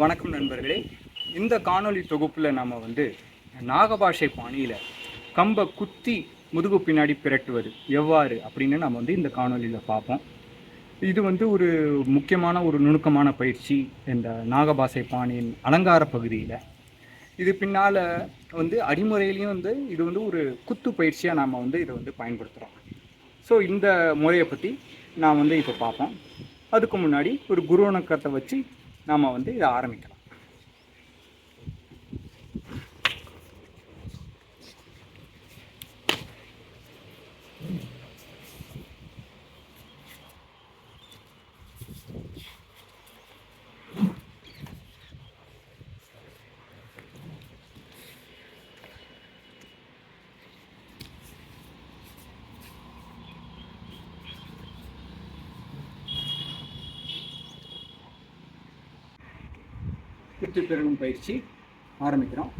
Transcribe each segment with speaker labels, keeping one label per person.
Speaker 1: வணக்கம் நண்பர்களே. இந்த காணொளி தொகுப்பில் நாம் வந்து நாகபாஷை பாணியில் கம்பை குத்தி முதுகு பின்னாடி பிரட்டுவது எவ்வாறு அப்படின்னு நம்ம வந்து இந்த காணொளியில் பார்ப்போம். இது வந்து ஒரு முக்கியமான ஒரு நுணுக்கமான பயிற்சி இந்த நாகபாஷை பாணியின் அலங்கார பகுதியில். இது பின்னால் வந்து அடிமுறையிலையும் வந்து இது வந்து ஒரு குத்து பயிற்சியாக நாம் வந்து இதை வந்து பயன்படுத்துகிறோம் ஸோ இந்த முறையை பற்றி நான் வந்து இப்போ பார்ப்போம். அதுக்கு முன்னாடி ஒரு குருவணக்கத்தை வச்சு நாம் வந்து இதை ஆரம்பிக்கலாம். குத்து பெருகும் பயிற்சி ஆரம்பிக்கிறோம்.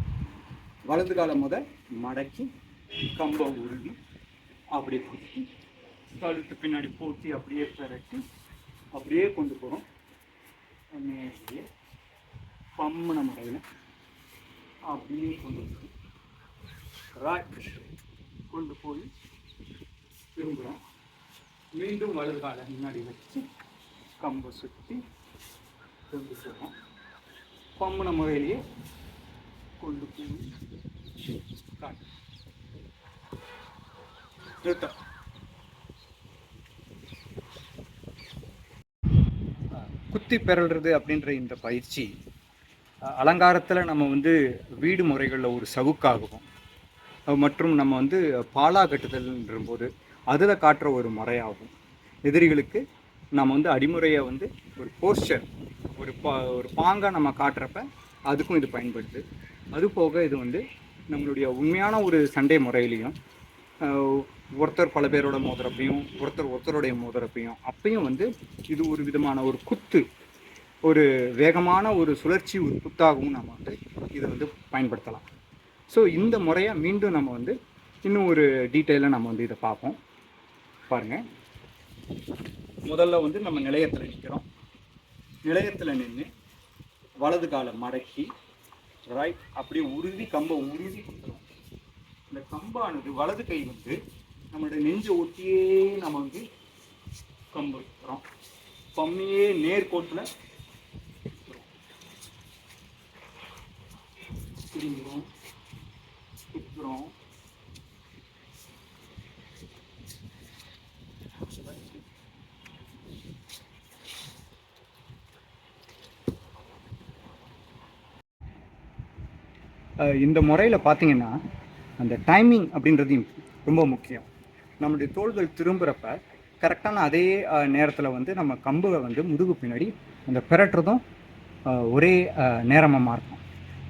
Speaker 1: வலது காலம் முத மடக்கி கம்பை உருவி அப்படியே குத்தி கழுத்து பின்னாடி போட்டி அப்படியே பிரட்டி அப்படியே கொண்டு போகிறோம் நேரடியே பம்மன முறையில் அப்படியே கொண்டு போகிறோம் ராட் கொண்டு போய் திரும்புகிறோம் மீண்டும் வலது காலை முன்னாடி வச்சு கம்பை சுற்றி கொண்டு போகிறோம் பம்புன முறையிலேயே கொண்டு போய் காட்டு. நிறுத்தம் குத்தி பெறல்றது அப்படின்ற இந்த பயிற்சி அலங்காரத்தில் நம்ம வந்து வீடு முறைகளில் ஒரு சவுக்காகவும் மற்றும் நம்ம வந்து பாலா கட்டுதல்ன்ற போது அதில் காட்டுற ஒரு முறையாகும் எதிரிகளுக்கு நம்ம வந்து அடிமுறையை வந்து ஒரு போஸ்டர் ஒரு பா ஒரு பாங்காக நம்ம காட்டுறப்ப அதுக்கும் இது பயன்படுது. அது போக இது வந்து நம்மளுடைய உண்மையான ஒரு சண்டை முறையிலையும் ஒருத்தர் பல பேரோட மோதுறப்பையும் ஒருத்தர் ஒருத்தருடைய மோதுறப்பையும் அப்பையும் வந்து இது ஒரு விதமான ஒரு குத்து ஒரு வேகமான ஒரு சுழற்சி ஒரு குத்தாகவும் நம்ம வந்து இதை வந்து பயன்படுத்தலாம். ஸோ இந்த முறையை மீண்டும் நம்ம வந்து இன்னும் ஒரு டீட்டெயிலாக நம்ம வந்து இதை பார்ப்போம். பாருங்கள் முதல்ல வந்து நம்ம நிலையத்தில் நிற்கிறோம் நிலையத்தில் நின்று வலது காலை மடக்கி ரைட் அப்படியே உறுதி கம்பை உறுதி கொடுத்துரும் இந்த கம்பானது வலது கை வந்து நம்மளுடைய நெஞ்சை ஒட்டியே நம்ம வந்து கம்பு வைக்கிறோம். பம்மியே நேர்கோட்டில் திரும்புகிறோம் சுற்றுறோம் இந்த முறையில் பார்த்தீங்கன்னா அந்த டைமிங் அப்படின்றது ரொம்ப முக்கியம். நம்மளுடைய தோள்கள் திரும்புகிறப்ப கரெக்டான அதே நேரத்தில் வந்து நம்ம கம்புகளை வந்து முதுகு பின்னாடி அந்த பிரட்டுறதும் ஒரே நேரமாக இருக்கும்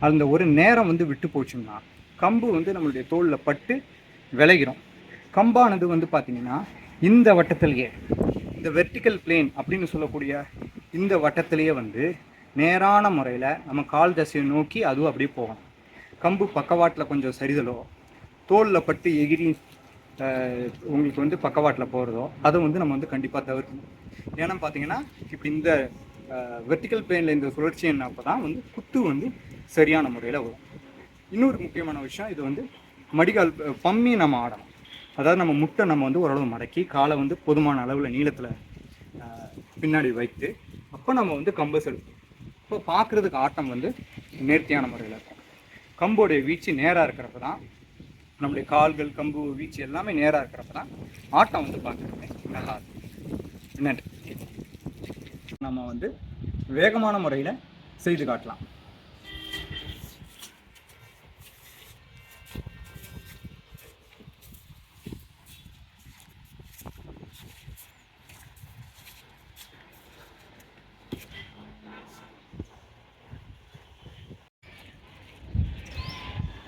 Speaker 1: அந்த ஒரு நேரம் வந்து விட்டு போச்சுன்னா கம்பு வந்து நம்மளுடைய தோளில் பட்டு விளைகிறோம். கம்பானது வந்து பார்த்திங்கன்னா இந்த வட்டத்திலேயே இந்த வெர்டிக்கல் பிளேன் அப்படின்னு சொல்லக்கூடிய இந்த வட்டத்திலேயே வந்து நேரான முறையில் நம்ம கால் தசையை நோக்கி அதுவும் அப்படியே போகும் கம்பு பக்கவாட்டில் கொஞ்சம் சரிதலோ தோலில் பட்டு எகிரி உங்களுக்கு வந்து பக்கவாட்டில் போகிறதோ அதை வந்து நம்ம வந்து கண்டிப்பாக தவிர்க்கணும். ஏன்னா பார்த்தீங்கன்னா இப்போ இந்த வெர்டிக்கல் பிளேனில் இந்த சுழற்சி என்னப்போ தான் வந்து குத்து வந்து சரியான முறையில் வரும். இன்னொரு முக்கியமான விஷயம் இது வந்து மடிகால் பம்மி நம்ம ஆடணும். அதாவது நம்ம முட்டை நம்ம வந்து ஓரளவு மடக்கி காலை வந்து போதுமான அளவில் நீளத்தில் பின்னாடி வைத்து அப்போ நம்ம வந்து கம்பை செலுத்தணும் இப்போ பார்க்குறதுக்கு ஆட்டம் வந்து நேர்த்தியான முறையில் இருக்கும். கம்போடைய வீச்சு நேராக இருக்கிறப்ப தான் நம்முடைய கால்கள் கம்பு வீச்சு எல்லாமே நேராக இருக்கிறப்ப தான் ஆட்டம் வந்து பார்க்குறதுக்கு நல்லா இருக்கும் நன்றி. நம்ம வந்து வேகமான முறையில் செய்து காட்டலாம்.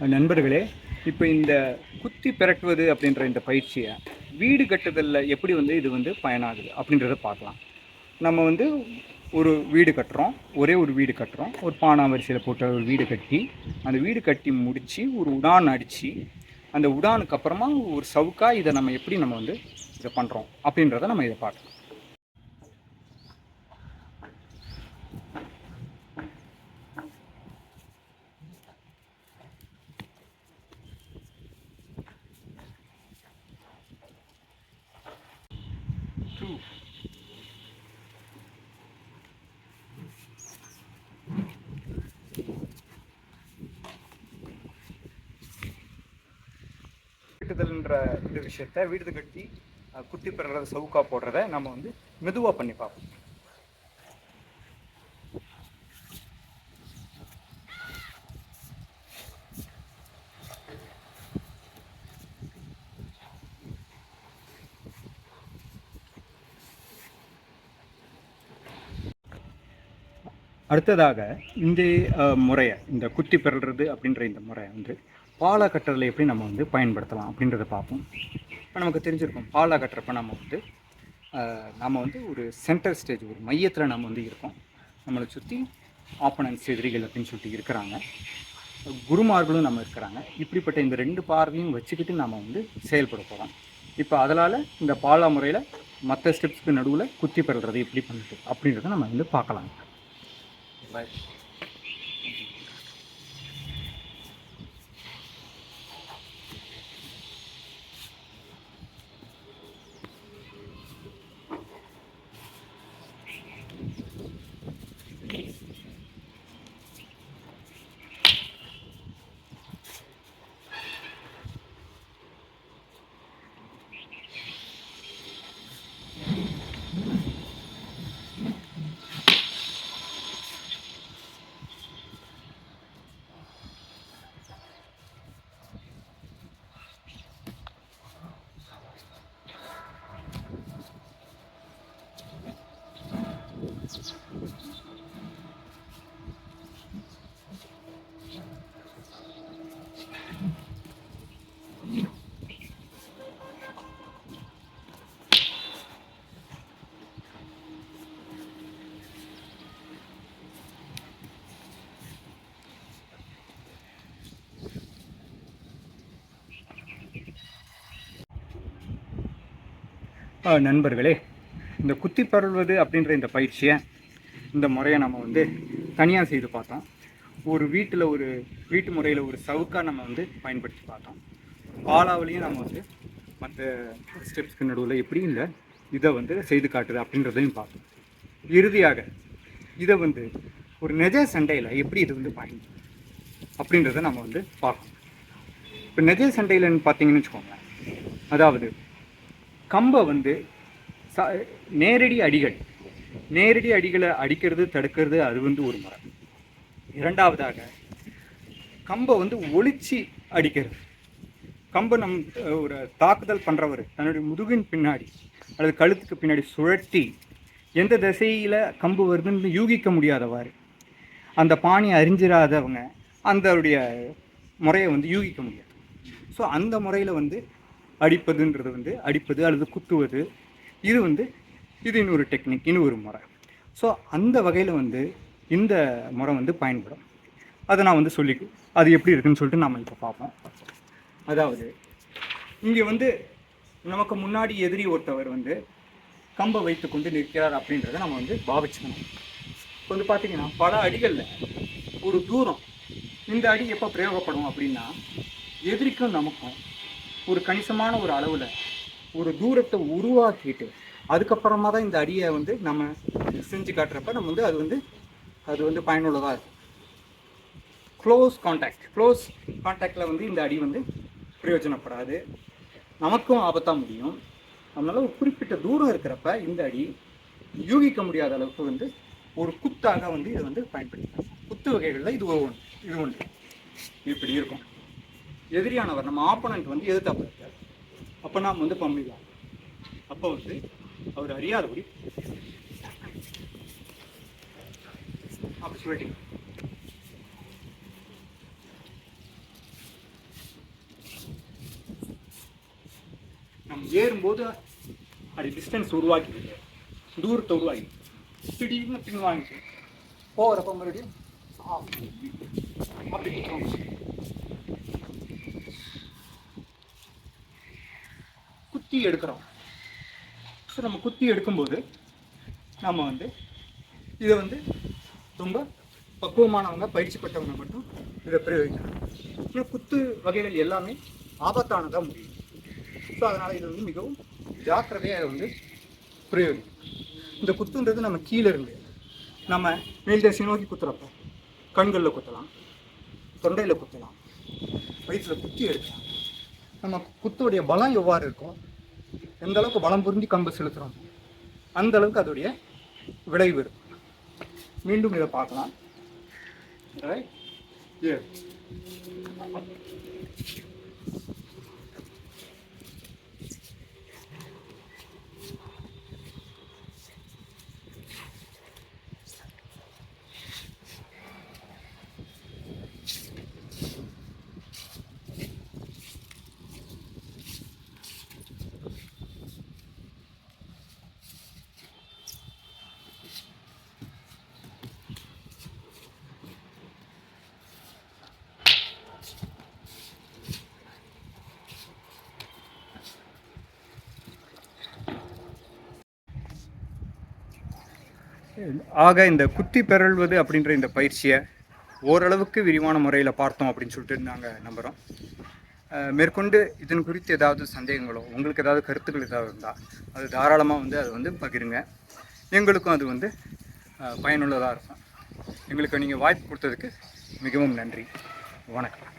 Speaker 1: நண்பர்களே இப்போ இந்த குத்தி பிரட்டுவது அப்படின்ற இந்த பயிற்சியை வீடு கட்டுதலில் எப்படி வந்து இது வந்து பயனாகுது அப்படின்றத பார்க்கலாம். நம்ம வந்து ஒரு வீடு கட்டுறோம் ஒரே ஒரு வீடு கட்டுறோம். ஒரு பானா வரிசையில் போட்ட ஒரு வீடு கட்டி அந்த வீடு கட்டி முடித்து ஒரு உடான் அடித்து அந்த உடானுக்கு அப்புறமா ஒரு சவுக்காக இதை நம்ம எப்படி நம்ம வந்து இதை பண்ணுறோம் அப்படின்றத நம்ம இதை பார்க்கலாம். பண்ணுற இந்த விஷயத்த வீடு கட்டி குட்டி குத்தி பெறுறத சவுக்கா போடுறத நம்ம வந்து மெதுவாக பண்ணி பார்ப்போம். அடுத்ததாக இந்த முறையை இந்த குத்தி பெறுறது அப்படின்ற இந்த முறையை வந்து பாலா கட்டுறதுல எப்படி நம்ம வந்து பயன்படுத்தலாம் அப்படின்றத பார்ப்போம். இப்போ நமக்கு தெரிஞ்சிருக்கும் பாலா கட்டுறப்ப நம்ம வந்து நம்ம வந்து ஒரு சென்டர் ஸ்டேஜ் ஒரு மையத்தில் நம்ம வந்து இருக்கோம். நம்மளை சுற்றி ஆப்பனன்ஸ் எதிரிகள் அப்படின்னு சொல்லிட்டு இருக்கிறாங்க. குருமார்களும் நம்ம இருக்கிறாங்க. இப்படிப்பட்ட இந்த ரெண்டு பார்வையும் வச்சுக்கிட்டு நம்ம வந்து செயல்பட போகிறோம் இப்போ அதனால் இந்த பாலா முறையில் மற்ற ஸ்டெப்ஸ்க்கு நடுவில் குத்தி பெறுறது எப்படி பண்ணுறது அப்படின்றத நம்ம வந்து பார்க்கலாம். ஆ, நண்பர்களே இந்த குத்தி பரல்வது அப்படின்ற இந்த பயிற்சியை இந்த முறையை நம்ம வந்து தனியாக செய்து பார்த்தோம். ஒரு வீட்டில் ஒரு வீட்டு முறையில் ஒரு சவுக்காக நம்ம வந்து பயன்படுத்தி பார்த்தோம். பாலாவிலையும் நம்ம வந்து மற்ற ஸ்டெப்ஸ்க்கு நடுவில் எப்படி இந்த இதை வந்து செய்து காட்டுது அப்படின்றதையும் பார்த்தோம். இறுதியாக இதை வந்து ஒரு நிஜ சண்டையில் எப்படி இது வந்து பயன் அப்படின்றத நம்ம வந்து பார்க்கணும். இப்போ நிஜ சண்டையிலன்னு பார்த்தீங்கன்னு வச்சுக்கோங்களேன். அதாவது கம்பை வந்து ச நேரடி அடிகள். நேரடி அடிகளை அடிக்கிறது தடுக்கிறது அது வந்து ஒரு முறை இரண்டாவதாக கம்பை வந்து ஒளிச்சு அடிக்கிறது. கம்பை நம் ஒரு தாக்குதல் பண்ணுறவர் தன்னுடைய முதுகின் பின்னாடி அல்லது கழுத்துக்கு பின்னாடி சுழட்டி எந்த திசையில் கம்பு வருதுன்னு யூகிக்க முடியாதவாறு அந்த பாணி அறிஞ்சிராதவங்க அந்தருடைய முறையை வந்து யூகிக்க முடியாது. ஸோ அந்த முறையில் வந்து அடிப்பதுன்றது வந்து அடிப்பது அல்லது குத்துவது. இது வந்து இது இன்னொரு டெக்னிக் இன்னொரு முறை. ஸோ அந்த வகையில் வந்து இந்த முறை வந்து பயன்படும். அதை நான் வந்து சொல்லி அது எப்படி இருக்குன்னு சொல்லிட்டு நம்ம இப்போ பார்ப்போம். அதாவது இங்கே வந்து நமக்கு முன்னாடி எதிரி ஒருத்தவர் வந்து கம்பை வைத்துக்கொண்டு நிற்கிறார் அப்படின்றத நம்ம வந்து பாவிச்சுக்கணும். இப்போ வந்து பார்த்தீங்கன்னா பல அடிகளில் ஒரு தூரம் இந்த அடி எப்போ பிரயோகப்படும் அப்படின்னா எதிரிக்கும் நமக்கும் ஒரு கணிசமான ஒரு அளவில் ஒரு தூரத்தை உருவாக்கிட்டு அதுக்கப்புறமா தான் இந்த அடியை வந்து நம்ம செஞ்சு காட்டுறப்ப நம்ம வந்து அது வந்து அது வந்து பயனுள்ளதாக இருக்கும். க்ளோஸ் காண்டாக்ட் க்ளோஸ் காண்டாக்டில் வந்து இந்த அடி வந்து பிரயோஜனப்படாது. நமக்கும் ஆபத்தாக முடியும். அதனால் ஒரு குறிப்பிட்ட தூரம் இருக்கிறப்ப இந்த அடி யூகிக்க முடியாத அளவுக்கு வந்து ஒரு குத்தாக வந்து இதை வந்து பயன்படுத்தலாம் குத்து வகைகளில் இது ஒரு ஒன்று இது ஒன்று. இப்படி இருக்கும். எதிரியானவர் நம்ம ஆப்போனண்ட் வந்து எதிர்த்தாப்புல இருக்கார். அப்போ நாம் வந்து பம்பிதான் அப்போ வந்து அவர் அறியாதபடி அப்படி சொல்லிட்டு நம்ம ஏறும்போது அது டிஸ்டன்ஸ் உருவாக்கி தூரத்தை உருவாக்கி திடீர்னு பின் வாங்கிட்டு போகிறப்ப மறுபடியும் அப்படி குத்தி எடுக்கிறோம். ஸோ நம்ம குத்தி எடுக்கும்போது நம்ம வந்து இதை வந்து ரொம்ப பக்குவமானவங்க பயிற்சி பெற்றவங்க மட்டும் இதை பிரயோகிக்கணும் ஏன்னா குத்து வகைகள் எல்லாமே ஆபத்தானதாக முடியும். ஸோ அதனால் இது வந்து மிகவும் ஜாக்கிரதையாக வந்து பிரயோகிக்கணும் இந்த குத்துன்றது நம்ம கீழே இருந்து நம்ம மேல் தசை நோக்கி குத்துறப்போ கண்களில் குத்தலாம் தொண்டையில் குத்தலாம் வயிற்றில் குத்தி எடுக்கலாம். நம்ம குத்துடைய பலம் எவ்வாறு இருக்கும் எந்த அளவுக்கு பலம் புரிஞ்சு கம்பு செலுத்துகிறோம் அந்த அளவுக்கு அதோடைய விளைவு இருக்கும் மீண்டும் இதை பார்க்கலாம். ரைட் ஏ ஆக இந்த குத்தி பெறல்வது அப்படின்ற இந்த பயிற்சியை ஓரளவுக்கு விரிவான முறையில் பார்த்தோம் அப்படின்னு சொல்லிட்டு நாங்கள் நம்புகிறோம் மேற்கொண்டு இதன் குறித்து ஏதாவது சந்தேகங்களோ உங்களுக்கு ஏதாவது கருத்துக்கள் ஏதாவது இருந்தால் அது தாராளமாக வந்து அது வந்து பகிருங்க. எங்களுக்கும் அது வந்து பயனுள்ளதாக இருக்கும். எங்களுக்கு நீங்கள் வாய்ப்பு கொடுத்ததுக்கு மிகவும் நன்றி. வணக்கம்.